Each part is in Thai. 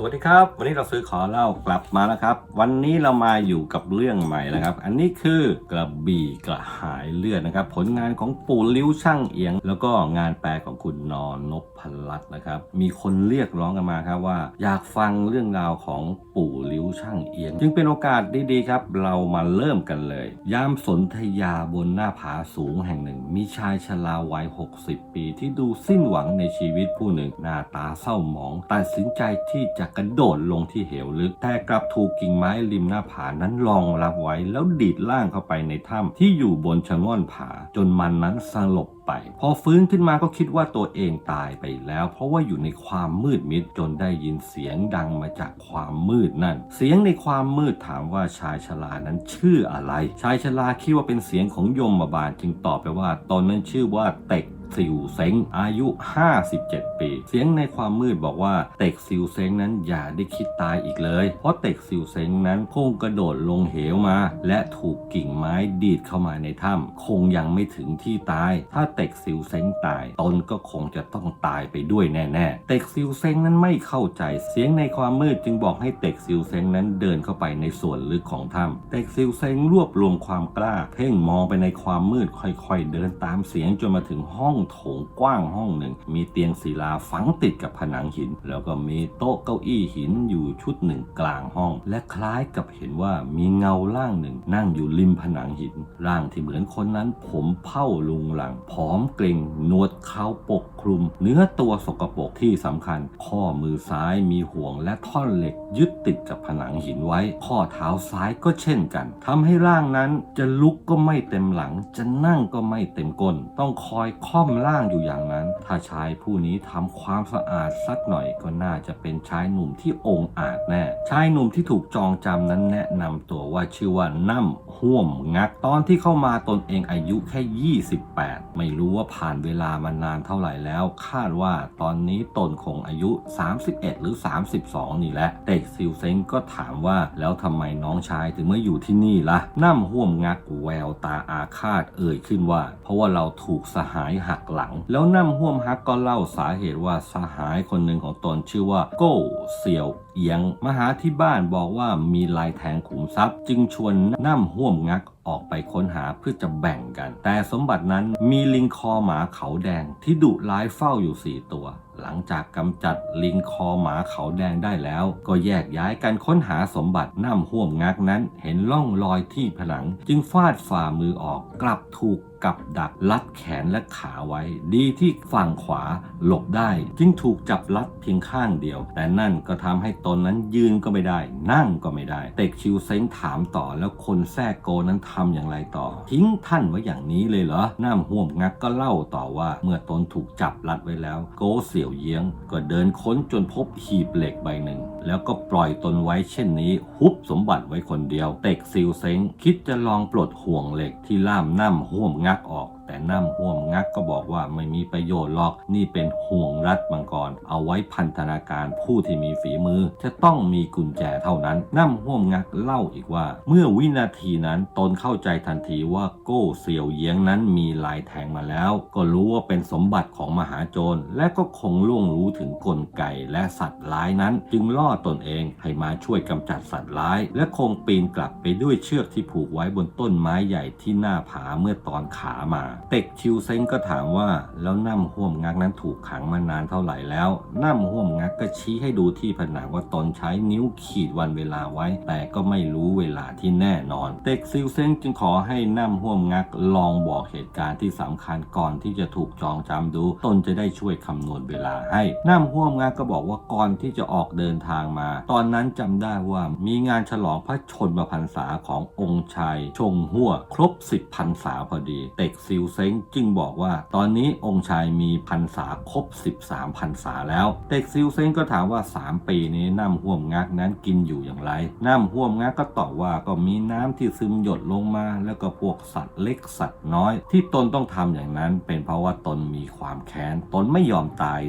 สวัสดีครับ วันนี้เราซื้อขอเล่ากลับมาแล้วครับ วันนี้เรามาอยู่กับเรื่องใหม่นะครับ อันนี้คือกระบี่กระหายเลือดนะครับ ผลงานของปู่ลิ้วช่างเอียง แล้วก็งานแปลของคุณนอนนพ พลัตน์นะครับ มีคนเรียกร้องกันมาครับว่า อยากฟังเรื่องราวของปู่ลิ้วช่างเอียง จึงเป็นโอกาสดีๆครับ เรามาเริ่มกันเลย ยามสนธยาบนหน้าผาสูงแห่งหนึ่ง มีชายชราวัย 60 ปี ที่ดูสิ้นหวังในชีวิตผู้หนึ่ง หน้าตาเศร้าหมอง ตัดสินใจที่จะกระโดดลงที่เหวลึก แต่กลับถูกกิ่งไม้ริมหน้าผานั้นรองรับไว้แล้วดีดล่างเข้าไปในถ้ำที่อยู่บนชะง่อนผา จนมันนั้นสลบ ไป พอฟื้นขึ้นมาก็คิดว่าตัวเองตายไปแล้ว เพราะว่าอยู่ในความมืดมิดจนได้ยินเสียงดังมาจากความมืดนั่น เสียงในความมืดถามว่าชายชรานั้นชื่ออะไร ชายชราคิดว่าเป็นเสียงของยมบาลจึงตอบไปว่าตนนั้นชื่อว่าเต็ก ซิวเซ้งอายุ 57 ปี เสียงในความมืดบอกว่าเต็กซิวเซ้งนั้นอย่าได้คิดตายอีกเลย เพราะเต็กซิวเซ้งนั้นพุ่งกระโดดลงเหวมา และถูกกิ่งไม้ดีดเข้ามาในถ้ำคงยังไม่ถึงที่ตาย ถ้าเต็กซิวเซ้งตายตนก็คงจะต้องตายไปด้วยแน่ๆ เต็กซิวเซ้งนั้นไม่เข้าใจเสียงในความมืดจึงบอกให้เต็กซิวเซ้งนั้นเดินเข้าไปในส่วนลึกของถ้ำเต็กซิวเซ้งรวบรวมความกล้า เพ่งมองไปในความมืดค่อยๆ เดินตามเสียงจนมาถึงห้องโถงกว้างห้องหนึ่ง มีเตียงศิลาฝังติดกับผนังหิน แล้วก็มีโต๊ะเก้าอี้หินอยู่ชุดหนึ่งกลางห้อง และคล้ายกับเห็นว่ามีเงาร่างหนึ่ง นั่งอยู่ริมผนังหิน ร่างที่เหมือนคนนั้น ผมเผ้าลุงหลัง ผอมเกร็งหนวดเขาปกคลุม เนื้อตัวสกปรกที่สำคัญ ข้อมือซ้ายมีห่วงและท่อนเหล็ก ยึดติดกับผนังหินไว้ ข้อเท้าซ้ายก็เช่นกันทำให้ร่างนั้นจะลุกก็ไม่เต็มหลัง จะนั่งก็ไม่เต็มก้น ต้องคอยค่อมร่างอยู่อย่างนั้น ถ้าชายผู้นี้ทำความสะอาดสักหน่อยก็น่าจะเป็นชายหนุ่มที่องค์อาจแน่ ชายหนุ่มที่ถูกจองจำนั้นแนะนำตัวว่าชื่อว่าน้ำห่วมงัก ตอนที่เข้ามาตนเองอายุแค่ 28 ไม่รู้ว่าผ่านเวลามานานเท่าไหร่แล้ว คาดว่าตอนนี้ตนคงอายุ 31 หรือ 32 นี่แหละเด็กซิวเซงก็ถามว่าแล้วทำไมน้องชายถึงมาอยู่ที่นี่ละ่ะน้ำห่วมงักแววตาอาฆาตเอ่ยขึ้นว่า เพราะว่าเราถูกสหายหักหลัง แล้วน้ำห่วมฮักก็เล่าสาเหตุว่าสหายคนหนึ่งของตนชื่อว่าโก้เสี่ยวเอียงมาหาที่บ้านบอกว่ามีลายแทงขุมทรัพย์ จึงชวนน้ำห่วมงักออกไปค้นหาเพื่อจะแบ่งกัน แต่สมบัตินั้นมีลิงคอหมาเขาแดงที่ดุร้ายเฝ้าอยู่สี่ตัว หลังจากกำจัดลิงคอหมาเขาแดงได้แล้ว ก็แยกย้ายกันค้นหาสมบัติน้ำห่วมงักนั้น เห็นล่องรอยที่ผนัง จึงฟาดฝ่ามือออกกลับถูก กับดักลัดแขนและขาไว้ ดีที่ฝั่งขวาหลบได้ จึงถูกจับลัดเพียงข้างเดียว แต่นั่นก็ทำให้ตนนั้นยืนก็ไม่ได้ นั่งก็ไม่ได้ เต็กชิวเซ้งถามต่อแล้วคนแทรกโกนั้นทำอย่างไรต่อ ทิ้งท่านไว้อย่างนี้เลยเหรอน้ำห่วมงักก็เล่าต่อว่าเมื่อตนถูกจับลัดไว้แล้ว โกเสี่ยวเยียง ก็เดินค้นจนพบหีบเหล็กใบหนึ่ง แล้วก็ปล่อยตนไว้เช่นนี้ ฮุบสมบัติไว้คนเดียว เต็กซิวเซ้งคิดจะลองปลดห่วงเหล็กที่ล่ามน้ำห่วมงักออก แต่น้ำห่วมงักก็บอกว่าไม่มีประโยชน์หรอกนี่เป็นห่วงรัดมังกร เอาไว้พันธนาการผู้ที่มีฝีมือ จะต้องมีกุญแจเท่านั้นน้ำห่วมงักเล่าอีกว่า เมื่อวินาทีนั้นตนเข้าใจทันทีว่าโก้เสี่ยวเยียงนั้นมีลายแทงมาแล้ว ก็รู้ว่าเป็นสมบัติของมหาโจรและก็คงล่วงรู้ถึงกลไกและสัตว์ร้ายนั้น จึงล่อตนเองให้มาช่วยกำจัดสัตว์ร้าย และคงปีนกลับไปด้วยเชือกที่ผูกไว้บนต้นไม้ใหญ่ที่หน้าผาเมื่อตอนขามาเต็กชิวเซ้งก็ถามว่าแล้วน้ำห่วมงักนั้นถูกขังมานานเท่าไหร่แล้วน้ำห่วมงักก็ชี้ให้ดูที่ผนังว่าตนใช้นิ้วขีดวันเวลาไว้ แต่ก็ไม่รู้เวลาที่แน่นอนเต็กซิวเซ้งจึงขอให้น้ำห่วมงักลองบอกเหตุการณ์ที่สำคัญก่อนที่จะถูกจองจำดู ตนจะได้ช่วยคำนวณเวลาให้น้ำห่วมงักก็บอกว่าก่อนที่จะออกเดินทางมา ตอนนั้นจำได้ว่ามีงานฉลองพระชนมพรรษาขององค์ชายชงหัวครบ10พรรษาพอดี เต็กซิวเซ้งจึงบอกว่า ตอนนี้องค์ชายมีพรรษาครบ 13พรรษาแล้วเต็กซิวเซ้งก็ถามว่า 3 ปีนี้น้ำห่วมงักนั้นกินอยู่อย่างไร น้ำห่วมงักก็ตอบว่าก็มีน้ำที่ซึมหยดลงมา แล้วก็พวกสัตว์เล็กสัตว์น้อย ที่ตนต้องทำอย่างนั้น เป็นเพราะว่าตนมีความแค้นตนไม่ยอมตาย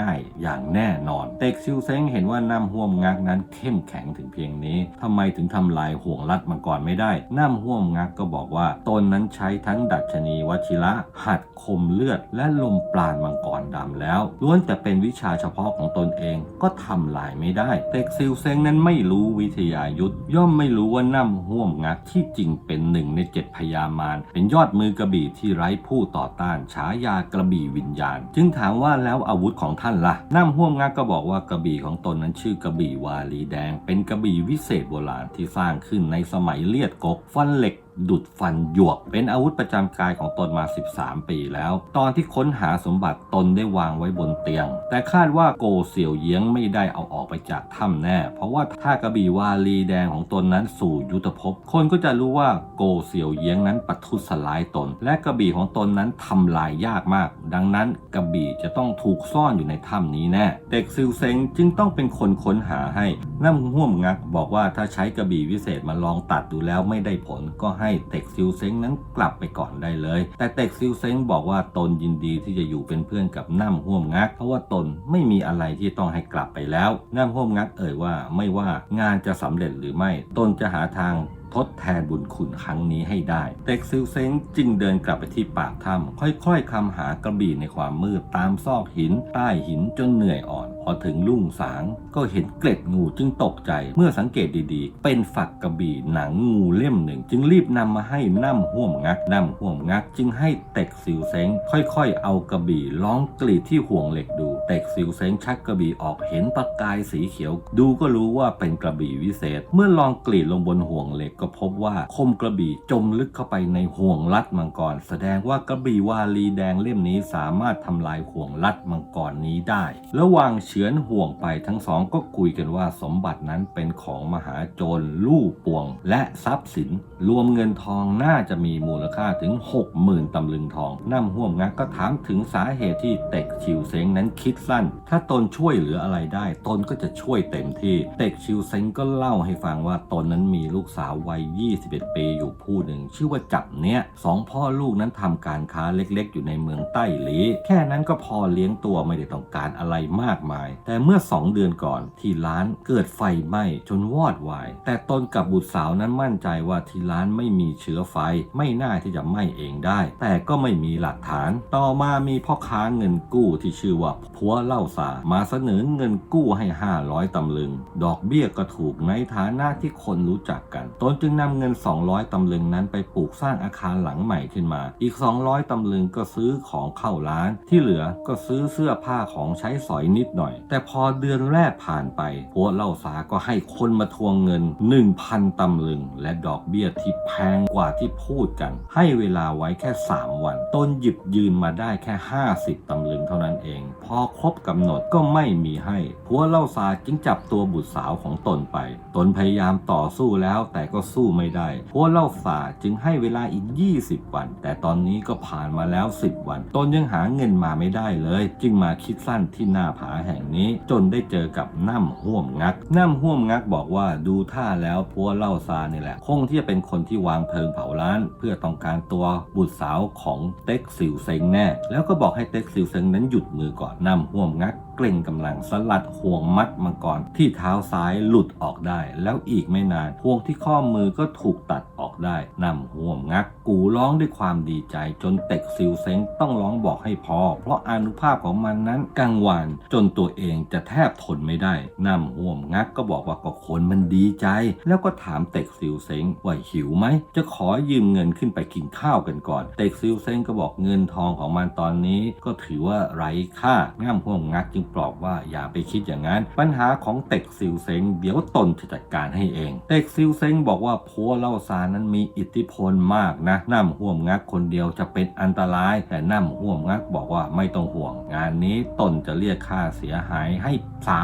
ง่ายๆ อย่างแน่นอนเต็กซิวเซ้งเห็นว่าน้ำห่วมงักนั้นเข้มแข็งถึงเพียงนี้ทำไมถึงทำลายห่วงลัดมังกรไม่ได้น้ำห่วมงักก็บอกว่าตนนั้นใช้ทั้งดัชนีวัชิระหัดคมเลือดและลมปราณมังกรดำแล้วล้วนแต่เป็นวิชาเฉพาะของตนเองก็ทำลายไม่ได้เต็กซิลเซงนั้นไม่รู้วิทยายุทธย่อมไม่รู้ว่าน้ำห่วมงักที่จริงเป็นหนึ่งในเจ็ดพญามารเป็นยอดมือกระบี่ที่ไร้ผู้ต่อต้านฉายากระบี่วิญญาณ จึงถามว่าแล้วอาวุธของท่านล่ะน้ำห่วมงักก็บอกว่ากระบี่ของตนนั้นชื่อกระบี่วาลีแดง เป็นกระบี่วิเศษโบราณที่สร้างขึ้นในสมัยเลียดกกฟันเหล็ก ดุดฟันหยวก เป็นอาวุธประจำกายของตนมา 13 ปีแล้ว ตอนที่ค้นหาสมบัติตนได้วางไว้บนเตียง แต่คาดว่าโกเสี่ยวเยียงไม่ได้เอาออกไปจากถ้ำแน่ เพราะว่าถ้ากระบี่วาลีแดงของตนนั้นสู่ยุทธภพ คนก็จะรู้ว่าโกเสี่ยวเยียงนั้นปัทุษร้ายตน และกระบี่ของตนนั้นทำลายยากมาก ดังนั้นกระบี่จะต้องถูกซ่อนอยู่ในถ้ำนี้แน่ เด็กซิวเซงจึงต้องเป็นคนค้นหาให้น้ำห่วมงักบอกว่าถ้าใช้กระบี่วิเศษมาลองตัดดูแล้วไม่ได้ผลก็ให้เต็กซิวเซ็งนั้นกลับไปก่อนได้เลย แต่เต็กซิวเซ็งบอกว่าตนยินดีที่จะอยู่เป็นเพื่อนกับน้ำห่วมงัก เพราะว่าตนไม่มีอะไรที่ต้องให้กลับไปแล้วน้ำห่วมงักเอ่ยว่าไม่ว่างานจะสำเร็จหรือไม่ ตนจะหาทางทดแทนบุญคุณครั้งนี้ให้ได้ เต็กซิลเซ็งจึงเดินกลับไปที่ปากถ้ำค่อยๆคำหากระบี่ในความมืดตามซอกหิน ใต้หินจนเหนื่อยอ่อน อถึงลุ่งสางก็เห็นเกล็ดงูจึงตกใจเมื่อสังเกตดีๆ เป็นฝักกระบี่หนังงูเล่มหนึ่ง จึงรีบนำมาให้น้ำห่วมงักน้ำห่วมงัก จึงให้เต็กซิลเซงค่อยๆ เอากระบี่ล้องกรีดที่ห่วงเหล็กดู เต็กซิลเซงชักกระบี่ออกเห็นประกายสีเขียว ดูก็รู้ว่าเป็นกระบี่วิเศษ เมื่อลองกรีดลงบนห่วงเหล็กก็พบว่าคมกระบี่จมลึกเข้าไปในห่วงลัดมังกร แสดงว่ากระบี่วาลีแดงเล่มนี้สามารถทำลายห่วงลัดมังกรนี้ได้ ระหว่างเฉือนห่วงไปทั้งสองก็คุยกันว่าสมบัตินั้นเป็นของมหาโจรลู่ปวง และทรัพย์สิน รวมเงินทองน่าจะมีมูลค่าถึง 60,000ตำลึงทองน้ำห่วงงักก็ถามถึงสาเหตุที่เต็กชิวเซ็งนั้นคิดสั้น ถ้าตนช่วยเหลืออะไรได้ ตนก็จะช่วยเต็มที่ เต็กชิวเซ็งก็เล่าให้ฟังว่าตนนั้นมีลูกสาววัย 21 ปีอยู่ผู้หนึ่ง ชื่อว่าจับเนี้ยสองพ่อลูกนั้นทำการค้าเล็กๆ อยู่ในเมืองใต้หลี แค่นั้นก็พอเลี้ยงตัวไม่ได้ต้องการอะไรมากมายแต่เมื่อสองเดือนก่อนที่ร้านเกิดไฟไหม้จนวอดวาย แต่ตนกับบุตรสาวนั้นมั่นใจว่าที่ร้านไม่มีเชื้อไฟ ไม่น่าที่จะไหม้เองได้ แต่ก็ไม่มีหลักฐาน ต่อมามีพ่อค้าเงินกู้ที่ชื่อว่าพัวเล่าสามาเสนอเงินกู้ให้ 500 ตำลึง ดอกเบี้ยก็ถูกในฐานะที่คนรู้จักกัน ตนจึงนำเงิน 200 ตำลึงนั้นไปปลูกสร้างอาคารหลังใหม่ขึ้นมา อีก 200 ตำลึงก็ซื้อของเข้าร้าน ที่เหลือก็ซื้อเสื้อผ้าของใช้สอยนิดหน่อยแต่พอเดือนแรกผ่านไปพัวเล่าสาก็ให้คนมาทวงเงิน 1,000 ตำลึง และดอกเบี้ยที่แพงกว่าที่พูดกัน ให้เวลาไว้แค่ 3 วันตนหยิบยืนมาได้แค่ 50 ตำลึงเท่านั้นเอง พอครบกำหนดก็ไม่มีให้พัวเล่าสาจึงจับตัวบุตรสาวของตนไป ตนพยายามต่อสู้แล้วแต่ก็สู้ไม่ได้พัวเล่าสาจึงให้เวลาอีก 20 วัน แต่ตอนนี้ก็ผ่านมาแล้ว 10 วัน ตนยังหาเงินมาไม่ได้เลย จึงมาคิดสั้นที่หน้าผาแห่งนี้จนได้เจอกับน้ำห่วมงักน้ำห่วมงักบอกว่าดูท่าแล้วพัวเล่าซานี่แหละ คงที่จะเป็นคนที่วางเพลิงเผาร้าน เพื่อต้องการตัวบุตรสาวของเต็กซิวเซ็งแน่ แล้วก็บอกให้เต็กซิวเซ็งนั้นหยุดมือก่อนน้ำห่วมงัก เกรงกำลังสลัดห่วงมัดมังกรที่เท้าซ้ายหลุดออกได้ แล้วอีกไม่นานห่วงที่ข้อมือก็ถูกตัดออกได้นำห่วงงักกูร้องด้วยความดีใจ จนเต็กซิลเซ็งต้องร้องบอกให้พอ เพราะอนุภาพของมันนั้นกังวานจนตัวเองจะแทบทนไม่ได้นำห่วงงักก็บอกว่าก็คนมันดีใจ แล้วก็ถามเต็กซิลเซ็งว่าหิวไหมจะขอยืมเงินขึ้นไปกินข้าวกันก่อน เต็กซิลเซ็งก็บอกเงินทองของมันตอนนี้ก็ถือว่าไร้ค่าง่ามห่วงงักจึงปลอบว่าอย่าไปคิดอย่างนั้น ปัญหาของเต็กซิลเซงเดี๋ยวตนจะจัดการให้เอง เต็กซิลเซงบอกว่าพัวเล่าซานั้นมีอิทธิพลมากนะน้ำห่วมงักคนเดียวจะเป็นอันตราย แต่น้ำห่วมงักบอกว่าไม่ต้องห่วง งานนี้ตนจะเรียกค่าเสียหายให้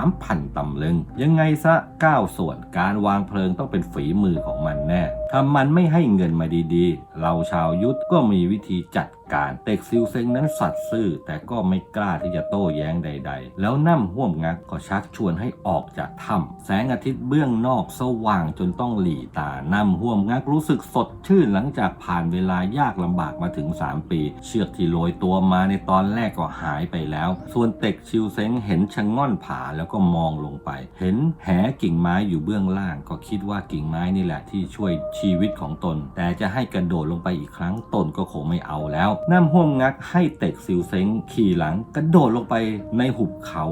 3,000ตำลึง ยังไงซะ 9 ส่วนการวางเพลิงต้องเป็นฝีมือของมันแน่ ถ้ามันไม่ให้เงินมาดีๆ เราชาวยุทธก็มีวิธีจัดการ เต็กซิลเซงนั้นสัตย์ซื่อ แต่ก็ไม่กล้าที่จะโต้แย้งใด ๆ แล้วน้ำห่วมงักก็ชักชวนให้ออกจากถ้ำแสงอาทิตย์เบื้องนอกสว่างจนต้องหลีตาน้ำห่วมงักรู้สึกสดชื่นหลังจากผ่านเวลายากลำบากมาถึง 3 ปี เชือกที่โรยตัวมาในตอนแรกก็หายไปแล้ว ส่วนเต็กชิวเซงเห็นชะง่อนผาแล้วก็มองลงไป เห็นแหกิ่งไม้อยู่เบื้องล่าง ก็คิดว่ากิ่งไม้นี่แหละที่ช่วยชีชีวิตของตน แต่จะให้กระโดดลงไปอีกครั้งตนก็คงไม่เอาแล้วน้ำห่วมงักให้เต็กซิวเซ้งขี่หลังกระโดดลงไปในหุบเขา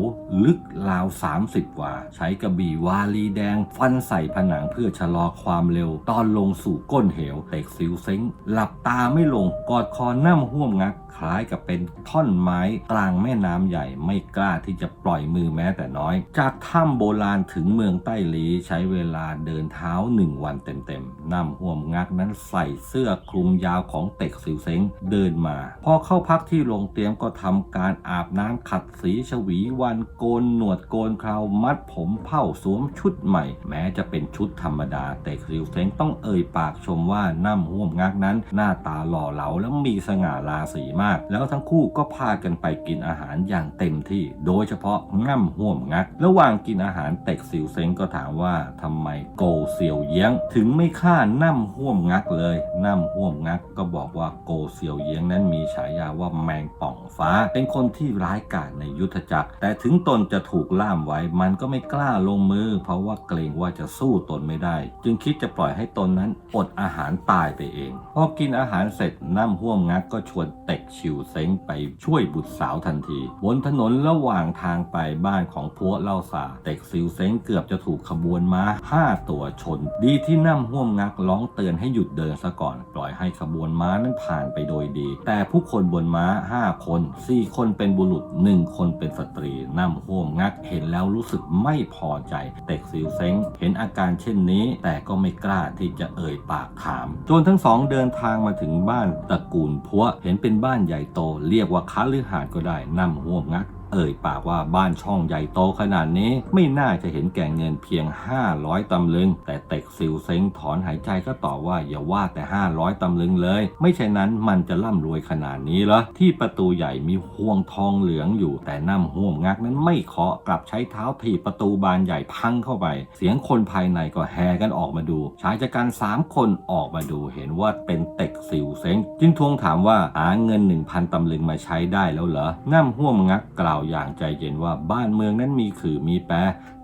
ลึกราว 30วาใช้กระบี่วาลีแดง ฟันใส่ผนังเพื่อชะลอความเร็ว ตอนลงสู่ก้นเหวเต็กซิวเซ้งหลับตาไม่ลงกอดคอน้ำห่วมงักคล้ายกับเป็นท่อนไม้กลางแม่น้ำใหญ่ไม่กล้าที่จะปล่อยมือแม้แต่น้อย จากถ้ำโบราณถึงเมืองใต้หลีใช้เวลาเดินเท้าหนึ่งวันเต็มๆน้ำห่วมงักนั้นใส่เสื้อคลุมยาวของเต็กซิวเซ้งเดินมา พอเข้าพักที่โรงเตรียมก็ทำการอาบน้ำขัดสีชวีวันโกนหนวดโกนเครามัดผมเผ้าสวมชุดใหม่ แม้จะเป็นชุดธรรมดา เต็กซิวเซ้งต้องเอ่ยปากชมว่าน้ำห่วมงักนั้น หน้าตาหล่อเหลาและมีสง่าราศีมาก แล้วทั้งคู่ก็พากันไปกินอาหารอย่างเต็มที่ โดยเฉพาะง่ำห่วมงัก ระหว่างกินอาหารเต็กซิวเซ้งก็ถามว่าทำไมโกเซียวเยียง ถึงไม่ฆ่าน้ำห่วมงักเลย น้ำห่วมงักก็บอกว่าโกเซียวเยียงนั้นมีฉายาว่าแมงป่องฟ้า เป็นคนที่ร้ายกาจในยุทธจักร แต่ถึงตนจะถูกล่ามไว้ มันก็ไม่กล้าลงมือ เพราะว่าเกรงว่าจะสู้ตนไม่ได้ จึงคิดจะปล่อยให้ตนนั้นอดอาหารตายไปเอง พอกินอาหารเสร็จน้ำห่วมงักก็ชวนเต็กชิวเซ้งไปช่วยบุตรสาวทันที บนถนนระหว่างทางไปบ้านของพัวเล่าสาเต็กซิวเซ้งเกือบจะถูกขบวนม้าห้าตัวชน ดีที่น้ำห่วมงักร้องเตือนให้หยุดเดินซะก่อน ปล่อยให้ขบวนม้านั้นผ่านไปโดยดี แต่ผู้คนบนม้าห้าคนสี่คนเป็นบุรุษหนึ่งคนเป็นสตรีน้ำห่วมงัก เห็นแล้วรู้สึกไม่พอใจ เต็กซิวเซ้งเห็นอาการเช่นนี้ แต่ก็ไม่กล้าที่จะเอ่ยปากถามจนทั้งสองเดินทางมาถึงบ้านตระกูลพัวเห็นเป็นบ้านใหญ่โต เรียกว่าค้าลือหาดก็ได้น้ำห่วมงัก เอ่ยปากว่าบ้านช่องใหญ่โตขนาดนี้ ไม่น่าจะเห็นแก่เงินเพียง 500 ตำลึง แต่เต็กซิวเซ้งถอนหายใจก็ตอบว่าอย่าว่าแต่ 500 ตำลึงเลย ไม่ใช่นั้นมันจะร่ำรวยขนาดนี้เหรอที่ประตูใหญ่มีห่วงทองเหลืองอยู่แต่น้ำห่วงงักนั้นไม่เคาะกลับใช้เท้าถีบประตูบานใหญ่พังเข้าไป เสียงคนภายในก็แห่กันออกมาดู ชายจัดการสามคนออกมาดูเห็นว่าเป็นเต็กซิวเซ้งจึงทวงถามว่าหาเงิน 1,000ตำลึงมาใช้ได้แล้วเหรอน้ำห่วงงักกล่าวอย่างใจเย็นว่าบ้านเมืองนั้นมีขื่อมีแปร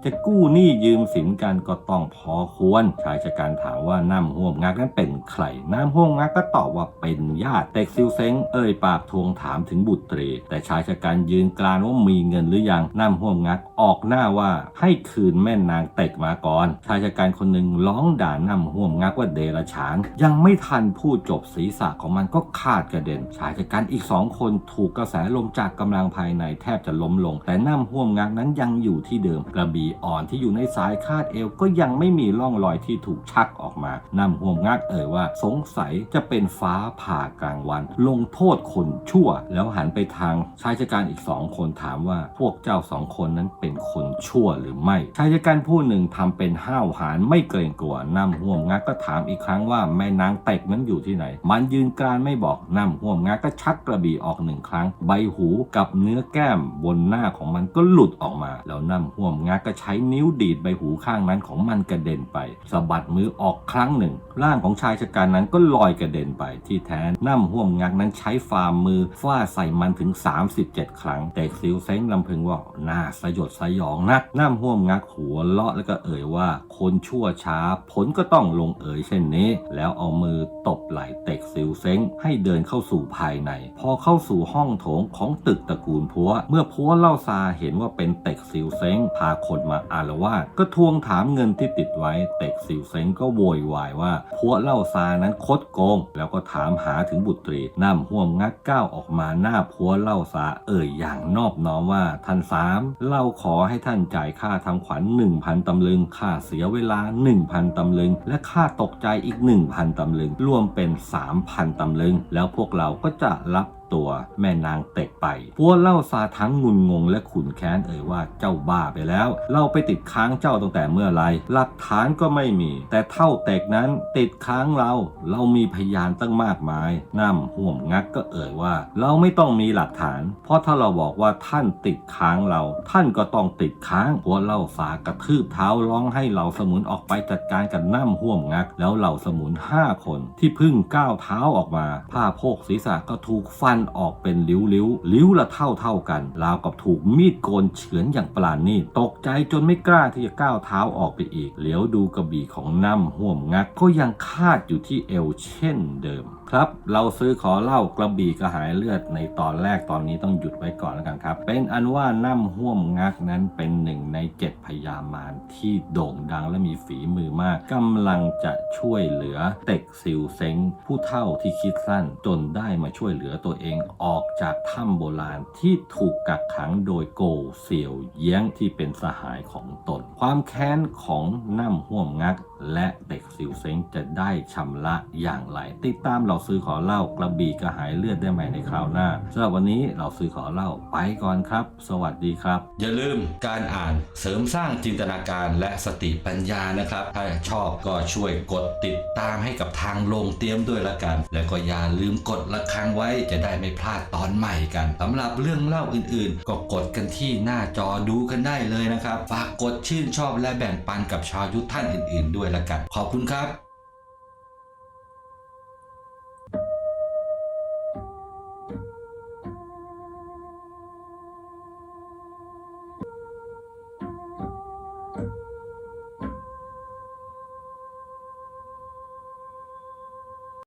จะกู้หนี้ยืมสินกันก็ต้องพอควร ชายชะกันถามว่าน้ำห่วงงักนั้นเป็นใคร น้ำห่วงงักก็ตอบว่าเป็นญาติเต็กซิวเซ้งเอ่ยปากทวงถามถึงบุตรี แต่ชายชะกันยืนกรานว่ามีเงินหรือยังน้ำห่วงงักออกหน้าว่าให้คืนแม่นางเต็กมาก่อน ชายชะกันคนหนึ่งร้องด่าน้ำห่วงงักว่าเดรัจฉาน ยังไม่ทันพูดจบศีรษะของมันก็ขาดกระเด็น ชายชะกันอีกสองคนถูกกระแสลมจากกำลังภายในแทบจะล้มลง แต่น้ำห่วงงักนั้นยังอยู่ที่เดิมกระบี่อ่อนที่อยู่ในสายคาดเอวก็ยังไม่มีร่องรอยที่ถูกชักออกมานำห่วงงักเอ่ยว่า สงสัยจะเป็นฟ้าผ่ากลางวัน ลงโทษคนชั่ว แล้วหันไปทางชายชะกันอีกสองคนถามว่าพวกเจ้าสองคนนั้นเป็นคนชั่วหรือไม่ชายชะกันผู้หนึ่งทำเป็นห้าวหาญไม่เกรงกลัวนำห่วงงักก็ถามอีกครั้งว่าแม่นางเต็กนั้นอยู่ที่ไหน มันยืนกรานไม่บอกนำห่วงงักก็ชักกระบี่ออกหนึ่งครั้ง ใบหูกับเนื้อแก้มบนหน้าของมันก็หลุดออกมา แล้วนำห่วงงักก็ใช้นิ้วดีดใบหูข้างนั้นของมันกระเด็นไปสะบัดมือออกครั้งหนึ่ง ร่างของชายชะกันนั้นก็ลอยกระเด็นไป ที่แท้น้ำห่วงงักนั้นใช้ฝ่ามือฟาดใส่มันถึง 37 ครั้ง แต่ซิวเซ้งลำพึงว่าน่าสยดสยองนักน้ำห่วงงักหัวเลาะแล้วก็เอ่ยว่าคนชั่วช้า ผลก็ต้องลงเอ่ยเช่นนี้ แล้วเอามือตบไหล่เต็กซิวเซ้งให้เดินเข้าสู่ภายใน พอเข้าสู่ห้องโถงของตึกตระกูลพัว เมื่อพัวเล่าซาเห็นว่าเป็นเต็กซิวเซ้งพาคนมาอารวาสก็ทวงถามเงินที่ติดไว้เต็กซิวเซงก็โวยวายว่าพัวเล่าซานั้นคดโกง แล้วก็ถามหาถึงบุตรีน้ำห่วงงักก้าวออกมาหน้าพัวเล่าซาเอ่ยอย่างนอบน้อมว่าท่านสามเราขอให้ท่านจ่ายค่าทำขวัญ1,000ตำลึง ค่าเสียเวลา 1,000ตำลึง และค่าตกใจอีก 1,000ตำลึง รวมเป็น 3,000ตำลึง แล้วพวกเราก็จะรับ ตัวแม่นางเตกไปพัวเล่าซาทั้งงุนงงและขุนแค้นเอ่ยว่าเจ้าบ้าไปแล้ว เราไปติดค้างเจ้าตั้งแต่เมื่อไรหลักฐานก็ไม่มี แต่เท่าเตกนั้นติดค้างเรา เรามีพยานตั้งมากมายน้ำห่วงงักก็เอ่ยว่า เราไม่ต้องมีหลักฐาน เพราะถ้าเราบอกว่าท่านติดค้างเรา ท่านก็ต้องติดค้างพัวเล่าซากระทืบเท้าร้องให้เหล่าสมุนออกไปจัดการกับน้ำห่วงงัก แล้วเหล่าสมุนห้าคนที่เพึ่งก้าวเท้าออกมาผ้าโพกศีรษะก็ถูกฟันนออกเป็นริ้วริ้วๆริ้วละเท่าเท่ากันราวกับถูกมีดโกนเฉือนอย่างปราณีตตกใจจนไม่กล้าที่จะก้าวเท้าออกไปอีก เหลียวดูกระบี่ของน้ำห่วมงักก็ยังคาดอยู่ที่เอวเช่นเดิม ครับ เราซื้อขอเล่ากระบี่กระหายเลือดในตอนแรกตอนนี้ต้องหยุดไว้ก่อนแล้วกันครับ เป็นอันว่าน้ำห่วมงักนั้นเป็นหนึ่งในเจ็ดพยามารที่โด่งดังและมีฝีมือมากกำลังจะช่วยเหลือเต็กซิวเซงผู้เฒ่าที่คิดสั้นจนได้มาช่วยเหลือตัวเองออกจากถ้ำโบราณที่ถูกกักขังโดยโกเสี่ยวเยี้ยงที่เป็นสหายของตน ความแค้นของน้ำห่วมงัก และเด็กซิวเซงจะได้ชำระอย่างไรติดตามเราซื้อขอเล่ากระบี่กระหายเลือดได้ใหม่ในคราวหน้าสำหรับวันนี้เราซื้อขอเล่าไปก่อนครับ สวัสดีครับ อย่าลืมการอ่านเสริมสร้างจินตนาการและสติปัญญานะครับ ถ้าชอบก็ช่วยกดติดตามให้กับทางลงเตรียมด้วยละกัน แล้วก็อย่าลืมกดระฆังไว้จะได้ไม่พลาดตอนใหม่กันสำหรับเรื่องเล่าอื่นๆ ก็กดกันที่หน้าจอดูกันได้เลยนะครับ ฝากกดชื่นชอบและแบ่งปันกับชาวยุทธท่านอื่น ๆ ด้วยละกัน ขอบคุณครับ